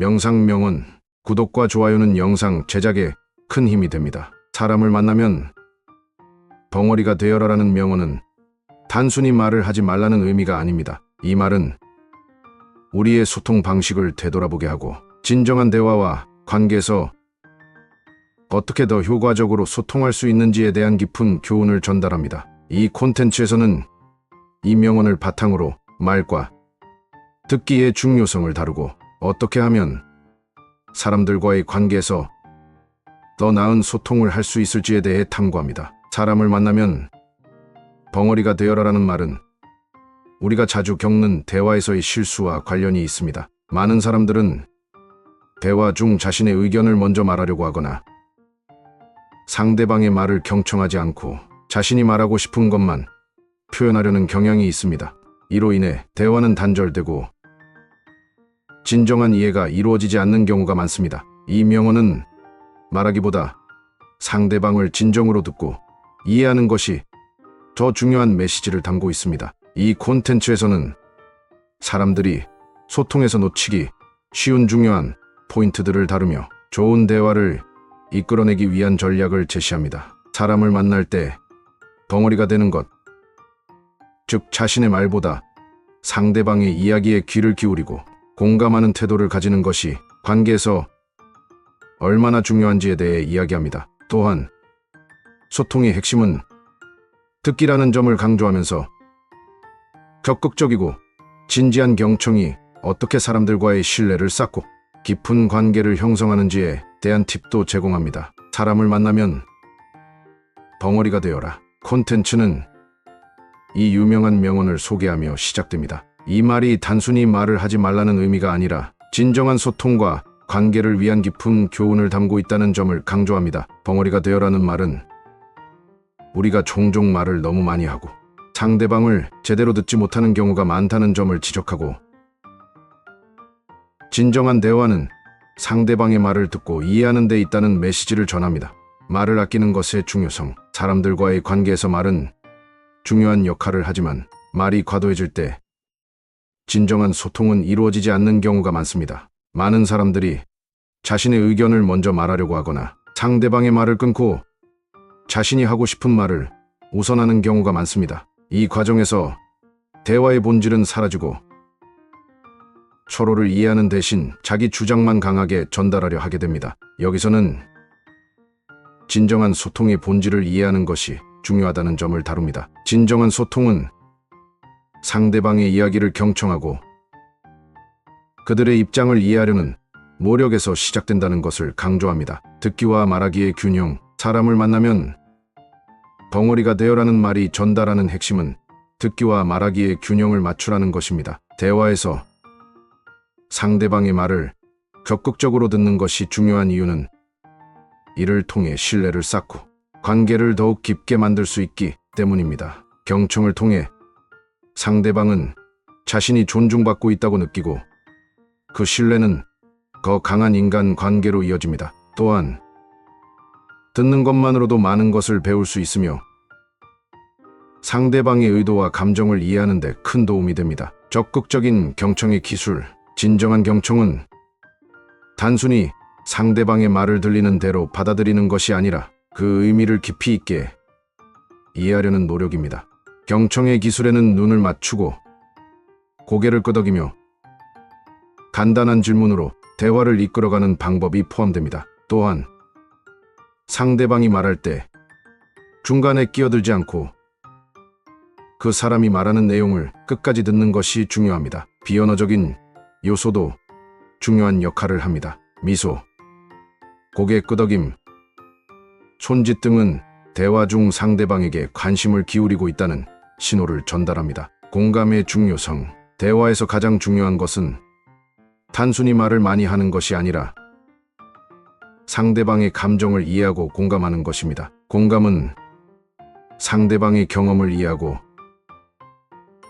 명상 명언, 구독과 좋아요는 영상 제작에 큰 힘이 됩니다. 사람을 만나면 벙어리가 되어라라는 명언은 단순히 말을 하지 말라는 의미가 아닙니다. 이 말은 우리의 소통 방식을 되돌아보게 하고 진정한 대화와 관계에서 어떻게 더 효과적으로 소통할 수 있는지에 대한 깊은 교훈을 전달합니다. 이 콘텐츠에서는 이 명언을 바탕으로 말과 듣기의 중요성을 다루고 어떻게 하면 사람들과의 관계에서 더 나은 소통을 할 수 있을지에 대해 탐구합니다. 사람을 만나면 벙어리가 되어라라는 말은 우리가 자주 겪는 대화에서의 실수와 관련이 있습니다. 많은 사람들은 대화 중 자신의 의견을 먼저 말하려고 하거나 상대방의 말을 경청하지 않고 자신이 말하고 싶은 것만 표현하려는 경향이 있습니다. 이로 인해 대화는 단절되고 진정한 이해가 이루어지지 않는 경우가 많습니다. 이 명언은 말하기보다 상대방을 진정으로 듣고 이해하는 것이 더 중요한 메시지를 담고 있습니다. 이 콘텐츠에서는 사람들이 소통에서 놓치기 쉬운 중요한 포인트들을 다루며 좋은 대화를 이끌어내기 위한 전략을 제시합니다. 사람을 만날 때 덩어리가 되는 것, 즉 자신의 말보다 상대방의 이야기에 귀를 기울이고 공감하는 태도를 가지는 것이 관계에서 얼마나 중요한지에 대해 이야기합니다. 또한 소통의 핵심은 듣기라는 점을 강조하면서 적극적이고 진지한 경청이 어떻게 사람들과의 신뢰를 쌓고 깊은 관계를 형성하는지에 대한 팁도 제공합니다. 사람을 만나면 벙어리가 되어라. 콘텐츠는 이 유명한 명언을 소개하며 시작됩니다. 이 말이 단순히 말을 하지 말라는 의미가 아니라 진정한 소통과 관계를 위한 깊은 교훈을 담고 있다는 점을 강조합니다. 벙어리가 되어라는 말은 우리가 종종 말을 너무 많이 하고 상대방을 제대로 듣지 못하는 경우가 많다는 점을 지적하고 진정한 대화는 상대방의 말을 듣고 이해하는 데 있다는 메시지를 전합니다. 말을 아끼는 것의 중요성, 사람들과의 관계에서 말은 중요한 역할을 하지만 말이 과도해질 때 진정한 소통은 이루어지지 않는 경우가 많습니다. 많은 사람들이 자신의 의견을 먼저 말하려고 하거나 상대방의 말을 끊고 자신이 하고 싶은 말을 우선하는 경우가 많습니다. 이 과정에서 대화의 본질은 사라지고 서로를 이해하는 대신 자기 주장만 강하게 전달하려 하게 됩니다. 여기서는 진정한 소통의 본질을 이해하는 것이 중요하다는 점을 다룹니다. 진정한 소통은 상대방의 이야기를 경청하고 그들의 입장을 이해하려는 노력에서 시작된다는 것을 강조합니다. 듣기와 말하기의 균형, 사람을 만나면 덩어리가 되어라는 말이 전달하는 핵심은 듣기와 말하기의 균형을 맞추라는 것입니다. 대화에서 상대방의 말을 적극적으로 듣는 것이 중요한 이유는 이를 통해 신뢰를 쌓고 관계를 더욱 깊게 만들 수 있기 때문입니다. 경청을 통해 상대방은 자신이 존중받고 있다고 느끼고 그 신뢰는 더 강한 인간 관계로 이어집니다. 또한 듣는 것만으로도 많은 것을 배울 수 있으며 상대방의 의도와 감정을 이해하는 데 큰 도움이 됩니다. 적극적인 경청의 기술, 진정한 경청은 단순히 상대방의 말을 들리는 대로 받아들이는 것이 아니라 그 의미를 깊이 있게 이해하려는 노력입니다. 경청의 기술에는 눈을 맞추고 고개를 끄덕이며 간단한 질문으로 대화를 이끌어가는 방법이 포함됩니다. 또한 상대방이 말할 때 중간에 끼어들지 않고 그 사람이 말하는 내용을 끝까지 듣는 것이 중요합니다. 비언어적인 요소도 중요한 역할을 합니다. 미소, 고개 끄덕임, 손짓 등은 대화 중 상대방에게 관심을 기울이고 있다는 신호를 전달합니다. 공감의 중요성, 대화에서 가장 중요한 것은 단순히 말을 많이 하는 것이 아니라 상대방의 감정을 이해하고 공감하는 것입니다. 공감은 상대방의 경험을 이해하고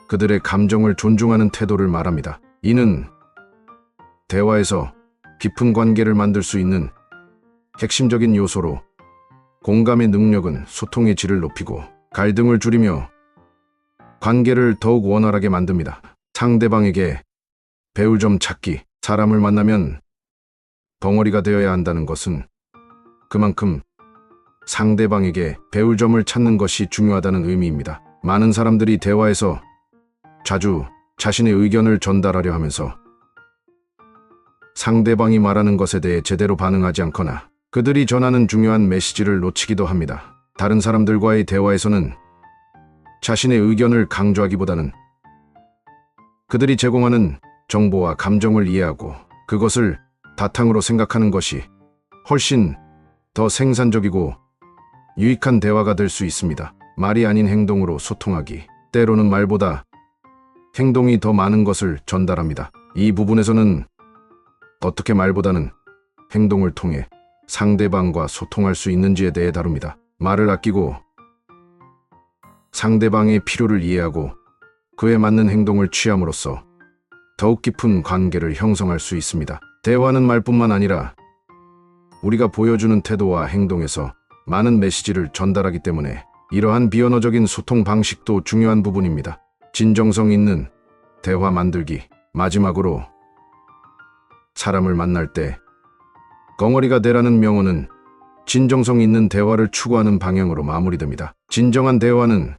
그들의 감정을 존중하는 태도를 말합니다. 이는 대화에서 깊은 관계를 만들 수 있는 핵심적인 요소로 공감의 능력은 소통의 질을 높이고 갈등을 줄이며 관계를 더욱 원활하게 만듭니다. 상대방에게 배울 점 찾기. 사람을 만나면 벙어리가 되어야 한다는 것은 그만큼 상대방에게 배울 점을 찾는 것이 중요하다는 의미입니다. 많은 사람들이 대화에서 자주 자신의 의견을 전달하려 하면서 상대방이 말하는 것에 대해 제대로 반응하지 않거나 그들이 전하는 중요한 메시지를 놓치기도 합니다. 다른 사람들과의 대화에서는 자신의 의견을 강조하기보다는 그들이 제공하는 정보와 감정을 이해하고 그것을 바탕으로 생각하는 것이 훨씬 더 생산적이고 유익한 대화가 될 수 있습니다. 말이 아닌 행동으로 소통하기. 때로는 말보다 행동이 더 많은 것을 전달합니다. 이 부분에서는 어떻게 말보다는 행동을 통해 상대방과 소통할 수 있는지에 대해 다룹니다. 말을 아끼고 상대방의 필요를 이해하고 그에 맞는 행동을 취함으로써 더욱 깊은 관계를 형성할 수 있습니다. 대화는 말뿐만 아니라 우리가 보여주는 태도와 행동에서 많은 메시지를 전달하기 때문에 이러한 비언어적인 소통 방식도 중요한 부분입니다. 진정성 있는 대화 만들기. 마지막으로 사람을 만날 때 벙어리가 되라는 명언은 진정성 있는 대화를 추구하는 방향으로 마무리됩니다. 진정한 대화는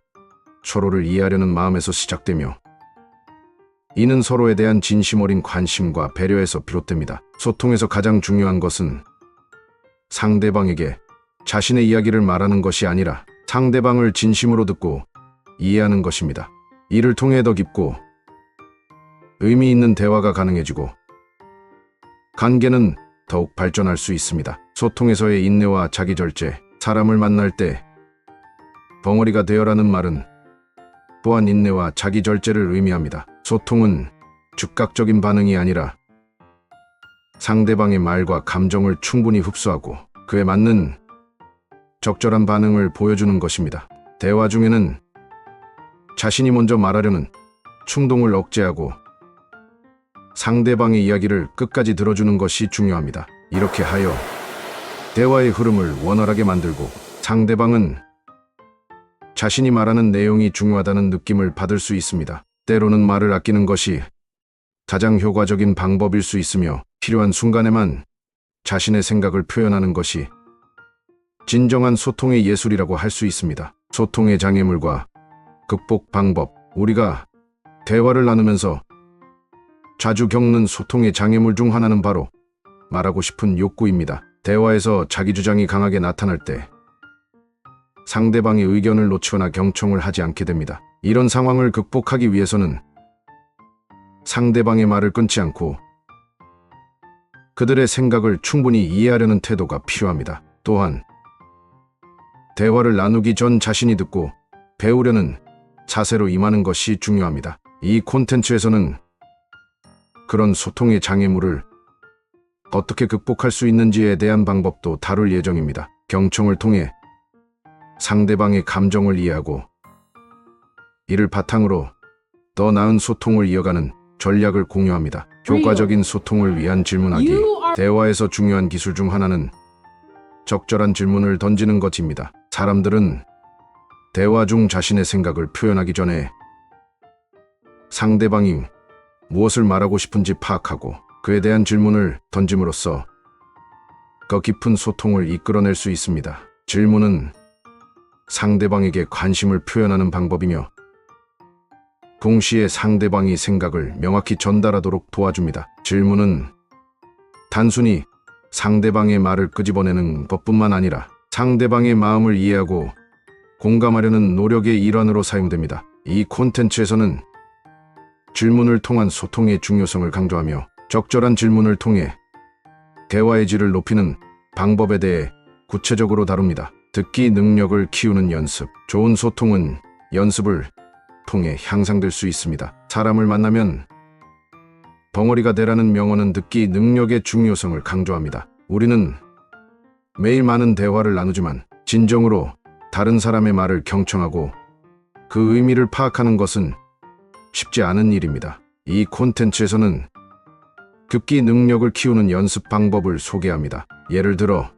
서로를 이해하려는 마음에서 시작되며 이는 서로에 대한 진심 어린 관심과 배려에서 비롯됩니다. 소통에서 가장 중요한 것은 상대방에게 자신의 이야기를 말하는 것이 아니라 상대방을 진심으로 듣고 이해하는 것입니다. 이를 통해 더 깊고 의미 있는 대화가 가능해지고 관계는 더욱 발전할 수 있습니다. 소통에서의 인내와 자기 절제, 사람을 만날 때 벙어리가 되어라는 말은 또한 인내와 자기 절제를 의미합니다. 소통은 즉각적인 반응이 아니라 상대방의 말과 감정을 충분히 흡수하고 그에 맞는 적절한 반응을 보여주는 것입니다. 대화 중에는 자신이 먼저 말하려는 충동을 억제하고 상대방의 이야기를 끝까지 들어주는 것이 중요합니다. 이렇게 하여 대화의 흐름을 원활하게 만들고 상대방은 자신이 말하는 내용이 중요하다는 느낌을 받을 수 있습니다. 때로는 말을 아끼는 것이 가장 효과적인 방법일 수 있으며 필요한 순간에만 자신의 생각을 표현하는 것이 진정한 소통의 예술이라고 할 수 있습니다. 소통의 장애물과 극복 방법. 우리가 대화를 나누면서 자주 겪는 소통의 장애물 중 하나는 바로 말하고 싶은 욕구입니다. 대화에서 자기 주장이 강하게 나타날 때 상대방의 의견을 놓치거나 경청을 하지 않게 됩니다. 이런 상황을 극복하기 위해서는 상대방의 말을 끊지 않고 그들의 생각을 충분히 이해하려는 태도가 필요합니다. 또한 대화를 나누기 전 자신이 듣고 배우려는 자세로 임하는 것이 중요합니다. 이 콘텐츠에서는 그런 소통의 장애물을 어떻게 극복할 수 있는지에 대한 방법도 다룰 예정입니다. 경청을 통해 상대방의 감정을 이해하고 이를 바탕으로 더 나은 소통을 이어가는 전략을 공유합니다. 효과적인 소통을 위한 질문하기. 대화에서 중요한 기술 중 하나는 적절한 질문을 던지는 것입니다. 사람들은 대화 중 자신의 생각을 표현하기 전에 상대방이 무엇을 말하고 싶은지 파악하고 그에 대한 질문을 던짐으로써 더 깊은 소통을 이끌어낼 수 있습니다. 질문은 상대방에게 관심을 표현하는 방법이며 동시에 상대방이 생각을 명확히 전달하도록 도와줍니다. 질문은 단순히 상대방의 말을 끄집어내는 것뿐만 아니라 상대방의 마음을 이해하고 공감하려는 노력의 일환으로 사용됩니다. 이 콘텐츠에서는 질문을 통한 소통의 중요성을 강조하며 적절한 질문을 통해 대화의 질을 높이는 방법에 대해 구체적으로 다룹니다. 듣기 능력을 키우는 연습. 좋은 소통은 연습을 통해 향상될 수 있습니다. 사람을 만나면 벙어리가 되라는 명언은 듣기 능력의 중요성을 강조합니다. 우리는 매일 많은 대화를 나누지만 진정으로 다른 사람의 말을 경청하고 그 의미를 파악하는 것은 쉽지 않은 일입니다. 이 콘텐츠에서는 듣기 능력을 키우는 연습 방법을 소개합니다. 예를 들어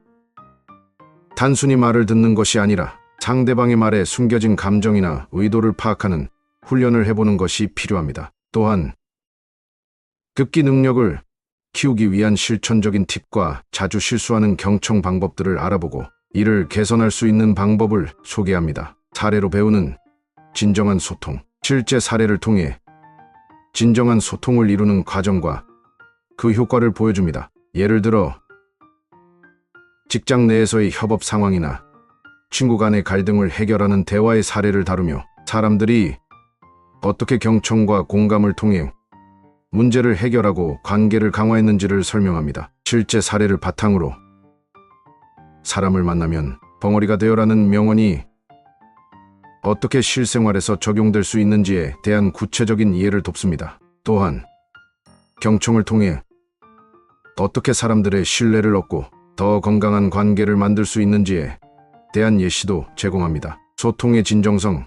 단순히 말을 듣는 것이 아니라 상대방의 말에 숨겨진 감정이나 의도를 파악하는 훈련을 해보는 것이 필요합니다. 또한 듣기 능력을 키우기 위한 실천적인 팁과 자주 실수하는 경청 방법들을 알아보고 이를 개선할 수 있는 방법을 소개합니다. 사례로 배우는 진정한 소통. 실제 사례를 통해 진정한 소통을 이루는 과정과 그 효과를 보여줍니다. 예를 들어 직장 내에서의 협업 상황이나 친구 간의 갈등을 해결하는 대화의 사례를 다루며 사람들이 어떻게 경청과 공감을 통해 문제를 해결하고 관계를 강화했는지를 설명합니다. 실제 사례를 바탕으로 사람을 만나면 벙어리가 되어라는 명언이 어떻게 실생활에서 적용될 수 있는지에 대한 구체적인 이해를 돕습니다. 또한 경청을 통해 어떻게 사람들의 신뢰를 얻고 더 건강한 관계를 만들 수 있는지에 대한 예시도 제공합니다. 소통의 진정성,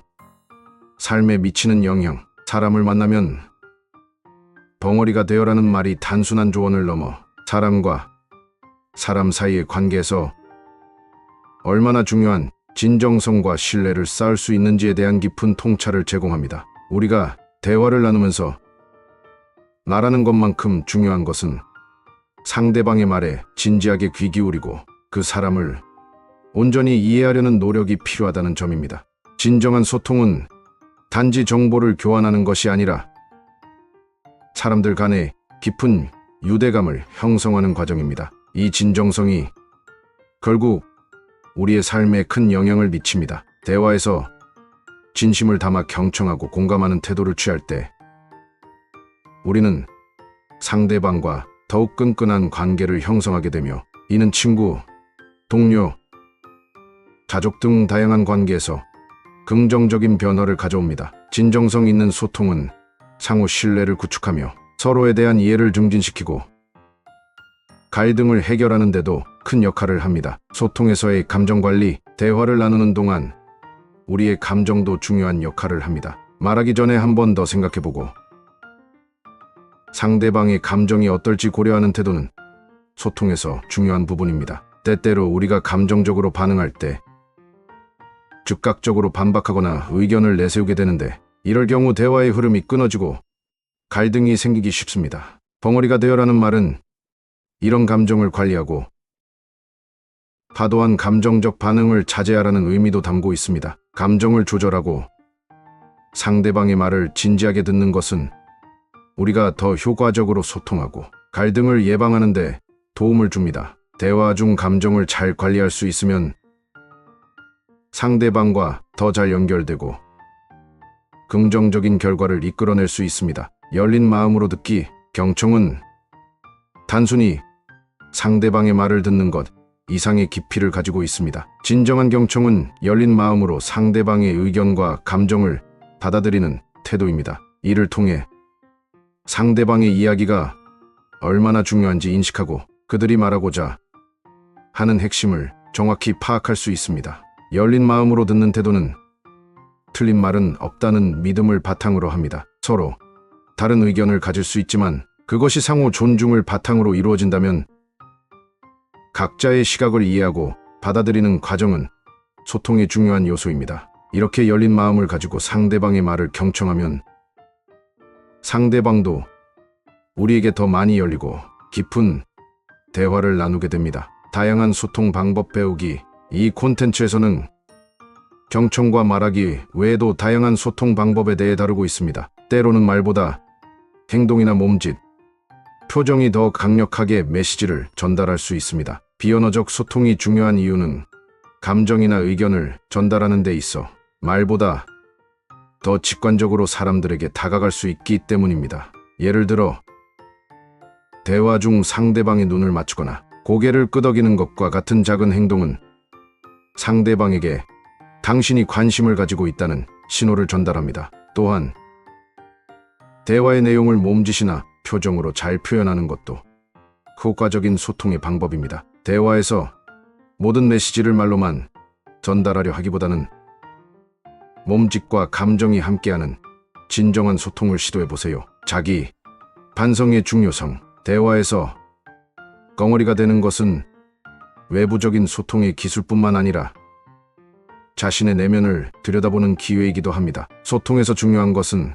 삶에 미치는 영향, 사람을 만나면 벙어리가 되어라는 말이 단순한 조언을 넘어 사람과 사람 사이의 관계에서 얼마나 중요한 진정성과 신뢰를 쌓을 수 있는지에 대한 깊은 통찰을 제공합니다. 우리가 대화를 나누면서 말하는 것만큼 중요한 것은 상대방의 말에 진지하게 귀 기울이고 그 사람을 온전히 이해하려는 노력이 필요하다는 점입니다. 진정한 소통은 단지 정보를 교환하는 것이 아니라 사람들 간의 깊은 유대감을 형성하는 과정입니다. 이 진정성이 결국 우리의 삶에 큰 영향을 미칩니다. 대화에서 진심을 담아 경청하고 공감하는 태도를 취할 때 우리는 상대방과 더욱 끈끈한 관계를 형성하게 되며 이는 친구, 동료, 가족 등 다양한 관계에서 긍정적인 변화를 가져옵니다. 진정성 있는 소통은 상호 신뢰를 구축하며 서로에 대한 이해를 증진시키고 갈등을 해결하는 데도 큰 역할을 합니다. 소통에서의 감정 관리, 대화를 나누는 동안 우리의 감정도 중요한 역할을 합니다. 말하기 전에 한 번 더 생각해보고 상대방의 감정이 어떨지 고려하는 태도는 소통에서 중요한 부분입니다. 때때로 우리가 감정적으로 반응할 때 즉각적으로 반박하거나 의견을 내세우게 되는데 이럴 경우 대화의 흐름이 끊어지고 갈등이 생기기 쉽습니다. 벙어리가 되어라는 말은 이런 감정을 관리하고 과도한 감정적 반응을 자제하라는 의미도 담고 있습니다. 감정을 조절하고 상대방의 말을 진지하게 듣는 것은 우리가 더 효과적으로 소통하고 갈등을 예방하는 데 도움을 줍니다. 대화 중 감정을 잘 관리할 수 있으면 상대방과 더 잘 연결되고 긍정적인 결과를 이끌어낼 수 있습니다. 열린 마음으로 듣기, 경청은 단순히 상대방의 말을 듣는 것 이상의 깊이를 가지고 있습니다. 진정한 경청은 열린 마음으로 상대방의 의견과 감정을 받아들이는 태도입니다. 이를 통해 상대방의 이야기가 얼마나 중요한지 인식하고 그들이 말하고자 하는 핵심을 정확히 파악할 수 있습니다. 열린 마음으로 듣는 태도는 틀린 말은 없다는 믿음을 바탕으로 합니다. 서로 다른 의견을 가질 수 있지만 그것이 상호 존중을 바탕으로 이루어진다면 각자의 시각을 이해하고 받아들이는 과정은 소통의 중요한 요소입니다. 이렇게 열린 마음을 가지고 상대방의 말을 경청하면 상대방도 우리에게 더 많이 열리고 깊은 대화를 나누게 됩니다. 다양한 소통 방법 배우기 이 콘텐츠에서는 경청과 말하기 외에도 다양한 소통 방법에 대해 다루고 있습니다. 때로는 말보다 행동이나 몸짓, 표정이 더 강력하게 메시지를 전달할 수 있습니다. 비언어적 소통이 중요한 이유는 감정이나 의견을 전달하는 데 있어 말보다 더 직관적으로 사람들에게 다가갈 수 있기 때문입니다. 예를 들어, 대화 중 상대방의 눈을 맞추거나 고개를 끄덕이는 것과 같은 작은 행동은 상대방에게 당신이 관심을 가지고 있다는 신호를 전달합니다. 또한, 대화의 내용을 몸짓이나 표정으로 잘 표현하는 것도 효과적인 소통의 방법입니다. 대화에서 모든 메시지를 말로만 전달하려 하기보다는 몸짓과 감정이 함께하는 진정한 소통을 시도해 보세요. 자기 반성의 중요성, 대화에서 덩어리가 되는 것은 외부적인 소통의 기술뿐만 아니라 자신의 내면을 들여다보는 기회이기도 합니다. 소통에서 중요한 것은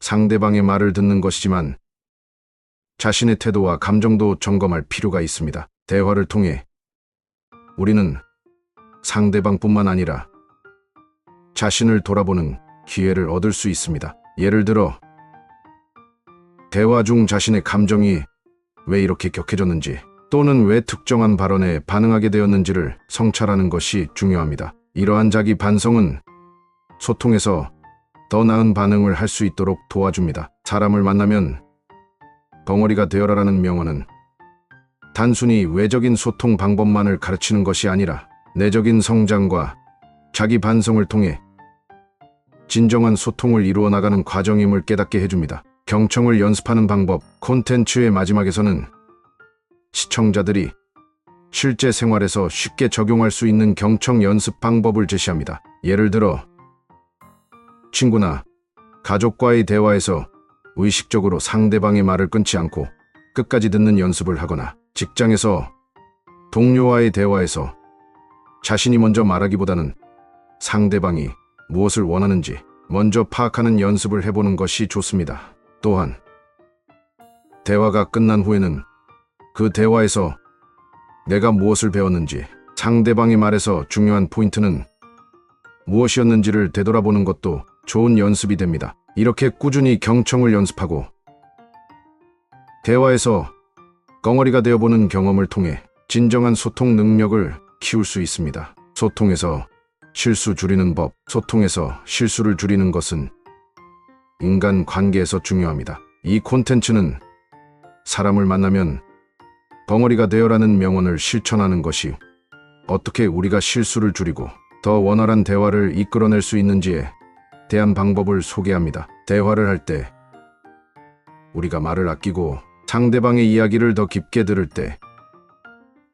상대방의 말을 듣는 것이지만 자신의 태도와 감정도 점검할 필요가 있습니다. 대화를 통해 우리는 상대방뿐만 아니라 자신을 돌아보는 기회를 얻을 수 있습니다. 예를 들어, 대화 중 자신의 감정이 왜 이렇게 격해졌는지 또는 왜 특정한 발언에 반응하게 되었는지를 성찰하는 것이 중요합니다. 이러한 자기 반성은 소통에서 더 나은 반응을 할 수 있도록 도와줍니다. 사람을 만나면 벙어리가 되어라라는 명언은 단순히 외적인 소통 방법만을 가르치는 것이 아니라 내적인 성장과 자기 반성을 통해 진정한 소통을 이루어 나가는 과정임을 깨닫게 해줍니다. 경청을 연습하는 방법 콘텐츠의 마지막에서는 시청자들이 실제 생활에서 쉽게 적용할 수 있는 경청 연습 방법을 제시합니다. 예를 들어 친구나 가족과의 대화에서 의식적으로 상대방의 말을 끊지 않고 끝까지 듣는 연습을 하거나 직장에서 동료와의 대화에서 자신이 먼저 말하기보다는 상대방이 무엇을 원하는지 먼저 파악하는 연습을 해보는 것이 좋습니다. 또한 대화가 끝난 후에는 그 대화에서 내가 무엇을 배웠는지 상대방의 말에서 중요한 포인트는 무엇이었는지를 되돌아보는 것도 좋은 연습이 됩니다. 이렇게 꾸준히 경청을 연습하고 대화에서 껑어리가 되어보는 경험을 통해 진정한 소통 능력을 키울 수 있습니다. 소통에서 실수 줄이는 법, 소통에서 실수를 줄이는 것은 인간 관계에서 중요합니다. 이 콘텐츠는 사람을 만나면 벙어리가 되어라는 명언을 실천하는 것이 어떻게 우리가 실수를 줄이고 더 원활한 대화를 이끌어낼 수 있는지에 대한 방법을 소개합니다. 대화를 할 때 우리가 말을 아끼고 상대방의 이야기를 더 깊게 들을 때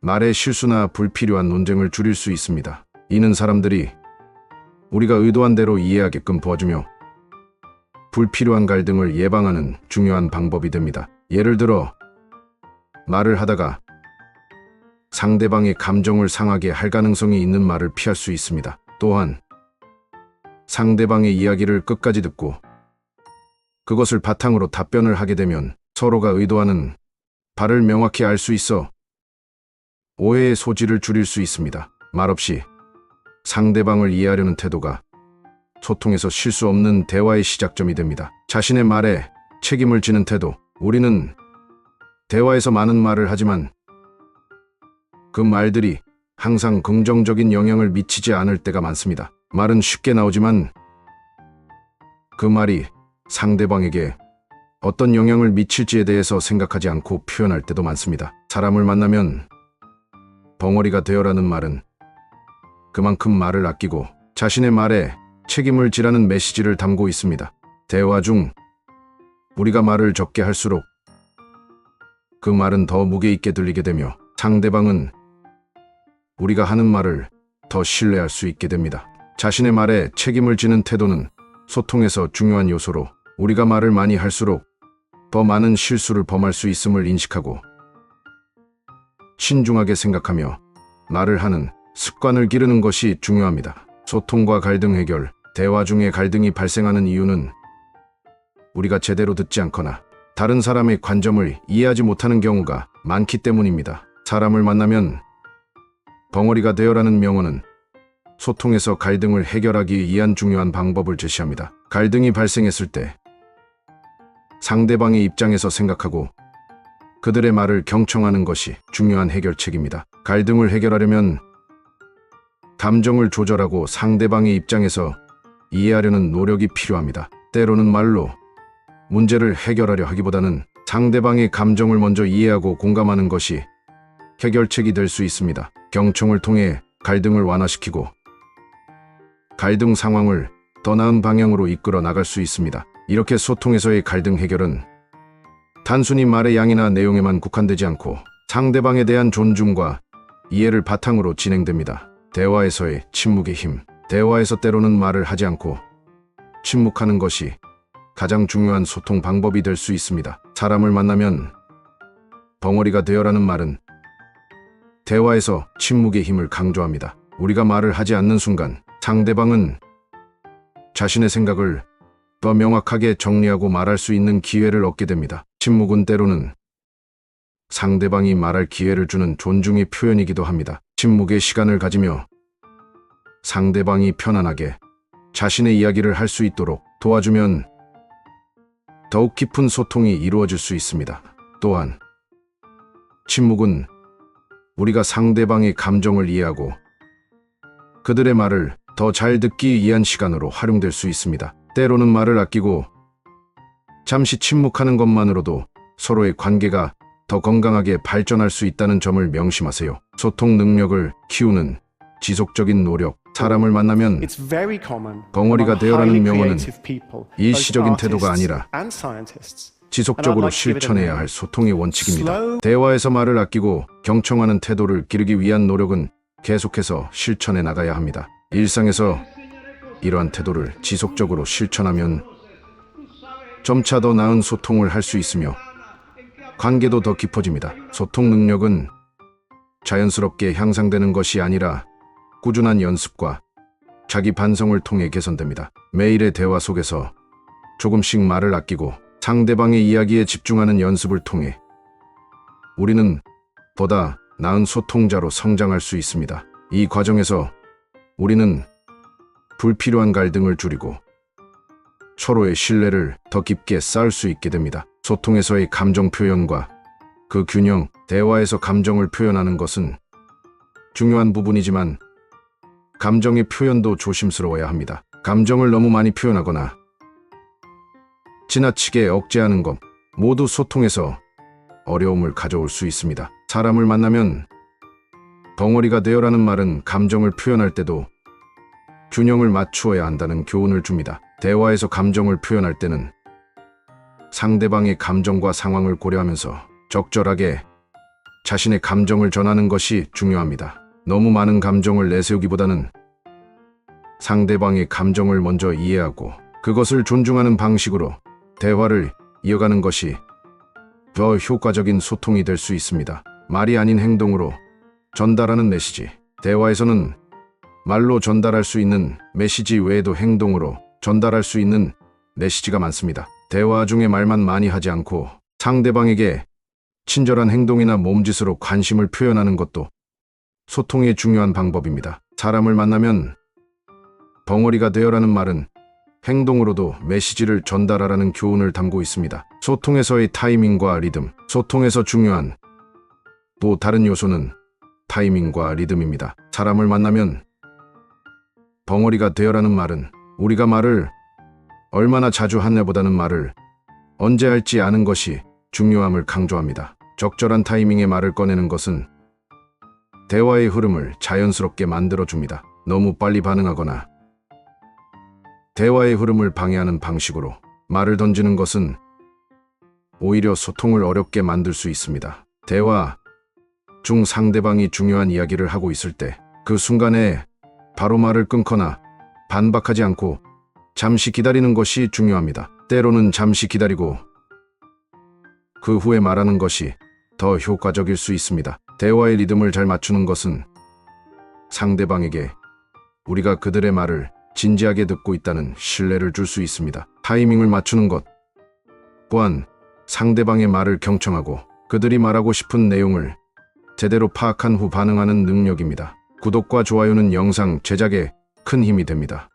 말의 실수나 불필요한 논쟁을 줄일 수 있습니다. 이는 사람들이 우리가 의도한 대로 이해하게끔 도와주며 불필요한 갈등을 예방하는 중요한 방법이 됩니다. 예를 들어 말을 하다가 상대방의 감정을 상하게 할 가능성이 있는 말을 피할 수 있습니다. 또한 상대방의 이야기를 끝까지 듣고 그것을 바탕으로 답변을 하게 되면 서로가 의도하는 바를 명확히 알 수 있어 오해의 소지를 줄일 수 있습니다. 말없이 상대방을 이해하려는 태도가 소통에서 실수 없는 대화의 시작점이 됩니다. 자신의 말에 책임을 지는 태도. 우리는 대화에서 많은 말을 하지만 그 말들이 항상 긍정적인 영향을 미치지 않을 때가 많습니다. 말은 쉽게 나오지만 그 말이 상대방에게 어떤 영향을 미칠지에 대해서 생각하지 않고 표현할 때도 많습니다. 사람을 만나면 벙어리가 되어라는 말은 그만큼 말을 아끼고 자신의 말에 책임을 지라는 메시지를 담고 있습니다. 대화 중 우리가 말을 적게 할수록 그 말은 더 무게 있게 들리게 되며 상대방은 우리가 하는 말을 더 신뢰할 수 있게 됩니다. 자신의 말에 책임을 지는 태도는 소통에서 중요한 요소로 우리가 말을 많이 할수록 더 많은 실수를 범할 수 있음을 인식하고 신중하게 생각하며 말을 하는 습관을 기르는 것이 중요합니다. 소통과 갈등 해결, 대화 중에 갈등이 발생하는 이유는 우리가 제대로 듣지 않거나 다른 사람의 관점을 이해하지 못하는 경우가 많기 때문입니다. 사람을 만나면 벙어리가 되어라는 명언은 소통에서 갈등을 해결하기 위한 중요한 방법을 제시합니다. 갈등이 발생했을 때 상대방의 입장에서 생각하고 그들의 말을 경청하는 것이 중요한 해결책입니다. 갈등을 해결하려면 감정을 조절하고 상대방의 입장에서 이해하려는 노력이 필요합니다. 때로는 말로 문제를 해결하려 하기보다는 상대방의 감정을 먼저 이해하고 공감하는 것이 해결책이 될 수 있습니다. 경청을 통해 갈등을 완화시키고 갈등 상황을 더 나은 방향으로 이끌어 나갈 수 있습니다. 이렇게 소통에서의 갈등 해결은 단순히 말의 양이나 내용에만 국한되지 않고 상대방에 대한 존중과 이해를 바탕으로 진행됩니다. 대화에서의 침묵의 힘. 대화에서 때로는 말을 하지 않고 침묵하는 것이 가장 중요한 소통 방법이 될 수 있습니다. 사람을 만나면 벙어리가 되어라는 말은 대화에서 침묵의 힘을 강조합니다. 우리가 말을 하지 않는 순간 상대방은 자신의 생각을 더 명확하게 정리하고 말할 수 있는 기회를 얻게 됩니다. 침묵은 때로는 상대방이 말할 기회를 주는 존중의 표현이기도 합니다. 침묵의 시간을 가지며 상대방이 편안하게 자신의 이야기를 할 수 있도록 도와주면 더욱 깊은 소통이 이루어질 수 있습니다. 또한 침묵은 우리가 상대방의 감정을 이해하고 그들의 말을 더 잘 듣기 위한 시간으로 활용될 수 있습니다. 때로는 말을 아끼고 잠시 침묵하는 것만으로도 서로의 관계가 더 건강하게 발전할 수 있다는 점을 명심하세요. 소통 능력을 키우는 지속적인 노력. 사람을 만나면 벙어리가 among 되어라는 명언은 일시적인 태도가 아니라. 지속적으로 실천해야. 할 소통의 원칙입니다. 대화에서 말을 아끼고 경청하는 태도를 기르기 위한 노력은 계속해서 실천해 나가야 합니다. 일상에서 이러한 태도를 지속적으로 실천하면 점차 더 나은 소통을 할 수 있으며 관계도 더 깊어집니다. 소통 능력은 자연스럽게 향상되는 것이 아니라 꾸준한 연습과 자기 반성을 통해 개선됩니다. 매일의 대화 속에서 조금씩 말을 아끼고 상대방의 이야기에 집중하는 연습을 통해 우리는 보다 나은 소통자로 성장할 수 있습니다. 이 과정에서 우리는 불필요한 갈등을 줄이고 서로의 신뢰를 더 깊게 쌓을 수 있게 됩니다. 소통에서의 감정 표현과 그 균형, 대화에서 감정을 표현하는 것은 중요한 부분이지만 감정의 표현도 조심스러워야 합니다. 감정을 너무 많이 표현하거나 지나치게 억제하는 것 모두 소통에서 어려움을 가져올 수 있습니다. 사람을 만나면 덩어리가 되어라는 말은 감정을 표현할 때도 균형을 맞추어야 한다는 교훈을 줍니다. 대화에서 감정을 표현할 때는 상대방의 감정과 상황을 고려하면서 적절하게 자신의 감정을 전하는 것이 중요합니다. 너무 많은 감정을 내세우기보다는 상대방의 감정을 먼저 이해하고 그것을 존중하는 방식으로 대화를 이어가는 것이 더 효과적인 소통이 될 수 있습니다. 말이 아닌 행동으로 전달하는 메시지. 대화에서는 말로 전달할 수 있는 메시지 외에도 행동으로 전달할 수 있는 메시지가 많습니다. 대화 중에 말만 많이 하지 않고 상대방에게 친절한 행동이나 몸짓으로 관심을 표현하는 것도 소통의 중요한 방법입니다. 사람을 만나면 벙어리가 되어라는 말은 행동으로도 메시지를 전달하라는 교훈을 담고 있습니다. 소통에서의 타이밍과 리듬, 소통에서 중요한 또 다른 요소는 타이밍과 리듬입니다. 사람을 만나면 벙어리가 되어라는 말은 우리가 말을 얼마나 자주 하냐보다는 말을 언제 할지 아는 것이 중요함을 강조합니다. 적절한 타이밍에 말을 꺼내는 것은 대화의 흐름을 자연스럽게 만들어줍니다. 너무 빨리 반응하거나 대화의 흐름을 방해하는 방식으로 말을 던지는 것은 오히려 소통을 어렵게 만들 수 있습니다. 대화 중 상대방이 중요한 이야기를 하고 있을 때 그 순간에 바로 말을 끊거나 반박하지 않고 잠시 기다리는 것이 중요합니다. 때로는 잠시 기다리고 그 후에 말하는 것이 더 효과적일 수 있습니다. 대화의 리듬을 잘 맞추는 것은 상대방에게 우리가 그들의 말을 진지하게 듣고 있다는 신뢰를 줄 수 있습니다. 타이밍을 맞추는 것 또한 상대방의 말을 경청하고 그들이 말하고 싶은 내용을 제대로 파악한 후 반응하는 능력입니다. 구독과 좋아요는 영상 제작에 큰 힘이 됩니다.